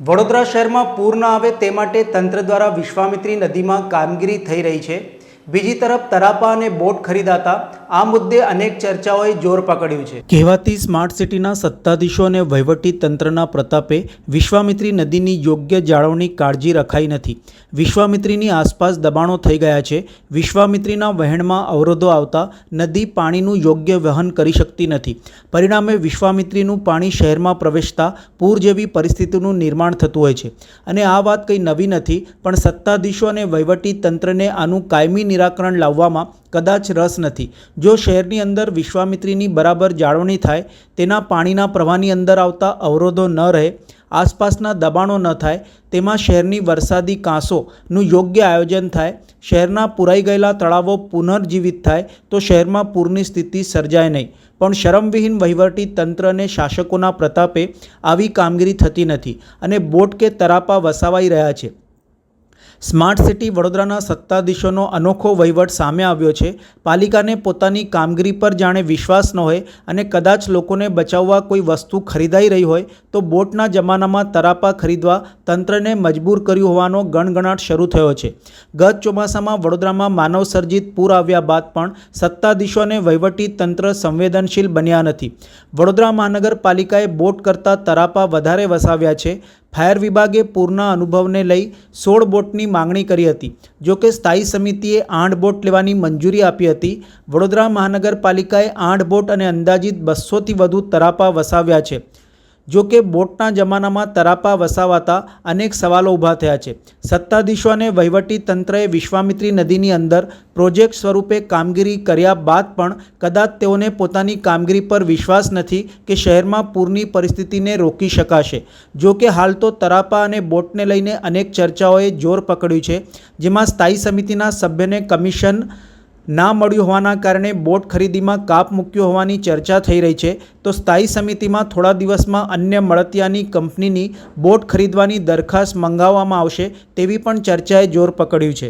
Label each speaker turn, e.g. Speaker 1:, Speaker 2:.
Speaker 1: વડોદરા શહેરમાં પૂર ન આવે તે માટે તંત્ર દ્વારા વિશ્વામિત્રી નદીમાં કામગીરી થઈ રહી છે. બીજી તરફ તરાપા અને બોટ ખરીદાતા આ મુદ્દે અનેક ચર્ચાઓએ જોર પકડ્યું છે. કહેવાતી સ્માર્ટ સિટીના સત્તાધીશો અને વહીવટી તંત્રના પ્રતાપે વિશ્વામિત્રી નદીની યોગ્ય જાળવણી કાળજી રખાઈ નથી. વિશ્વામિત્રીની આસપાસ દબાણો થઈ ગયા છે. વિશ્વામિત્રીના વહેણમાં અવરોધો આવતા નદી પાણીનું યોગ્ય વહન કરી શકતી નથી. પરિણામે વિશ્વામિત્રીનું પાણી શહેરમાં પ્રવેશતા પૂર જેવી પરિસ્થિતિનું નિર્માણ થતું હોય છે. અને આ વાત કંઈ નવી નથી, પણ સત્તાધીશો અને વહીવટી તંત્રને આનું કાયમી નિરાકરણ લાવવામાં કદાચ રસ નથી. જો શહેરની અંદર વિશ્વામિત્રીની બરાબર જાળવણી થાય, તેના પાણીના પ્રવાહની અંદર આવતા અવરોધો ન રહે, આસપાસના દબાણો ન થાય, તેમાં શહેરની વરસાદી કાંસોનું યોગ્ય આયોજન થાય, શહેરના પુરાઈ ગયેલા તળાવો પુનર્જીવિત થાય, તો શહેરમાં પૂરની સ્થિતિ સર્જાય નહીં. પણ શરમવિહીન વહીવટી તંત્ર અને શાસકોના પ્રતાપે આવી કામગીરી થતી નથી અને બોટ કે તરાપા વસાવાઈ રહ્યા છે. સ્માર્ટ સિટી વડોદરાના સત્તાધીશોનો અનોખો વહીવટ સામે આવ્યો છે. પાલિકાને પોતાની કામગીરી પર જાણે વિશ્વાસ ન હોય અને કદાચ લોકોને બચાવવા કોઈ વસ્તુ ખરીદાઈ રહી હોય તો બોટના જમાનામાં તરાપા ખરીદવા તંત્રને મજબૂર કર્યું હોવાનો ગણગણાટ શરૂ થયો છે. ગત ચોમાસામાં વડોદરામાં માનવસર્જિત પૂર આવ્યા બાદ પણ સત્તાધીશો અને વહીવટી તંત્ર સંવેદનશીલ બન્યા નથી. વડોદરા મહાનગરપાલિકાએ બોટ કરતાં તરાપા વધારે વસાવ્યા છે. ફાયર વિભાગે પૂરના અનુભવને લઈ સોળ બોટની માંગણી કરી હતી. જોકે સ્થાયી સમિતિએ આઠ બોટ લેવાની મંજૂરી આપી હતી. વડોદરા મહાનગરપાલિકાએ આઠ બોટ અને અંદાજિત બસોથી વધુ તરાપા વસાવ્યા છે. જો કે બોટના જમાનામાં તરાપા વસાવાતા અનેક સવાલો ઊભા થયા છે. સત્તાધીશો અને તંત્રએ વિશ્વામિત્રી નદીની અંદર પ્રોજેક્ટ સ્વરૂપે કામગીરી કર્યા બાદ પણ કદાચ તેઓને પોતાની કામગીરી પર વિશ્વાસ નથી કે શહેરમાં પૂરની પરિસ્થિતિને રોકી શકાશે. જો કે હાલ તો તરાપા અને બોટને લઈને અનેક ચર્ચાઓએ જોર પકડ્યું છે, જેમાં સ્થાયી સમિતિના સભ્યને કમિશન ના મળ્યું હોવાના કારણે બોટ ખરીદીમાં કાપ મૂક્યો હોવાની ચર્ચા થઈ રહી છે. તો સ્થાયી સમિતિમાં થોડા દિવસમાં અન્ય મળતિયાની કંપનીની બોટ ખરીદવાની દરખાસ્ત મંગાવવામાં આવશે તેવી પણ ચર્ચાએ જોર પકડ્યું છે.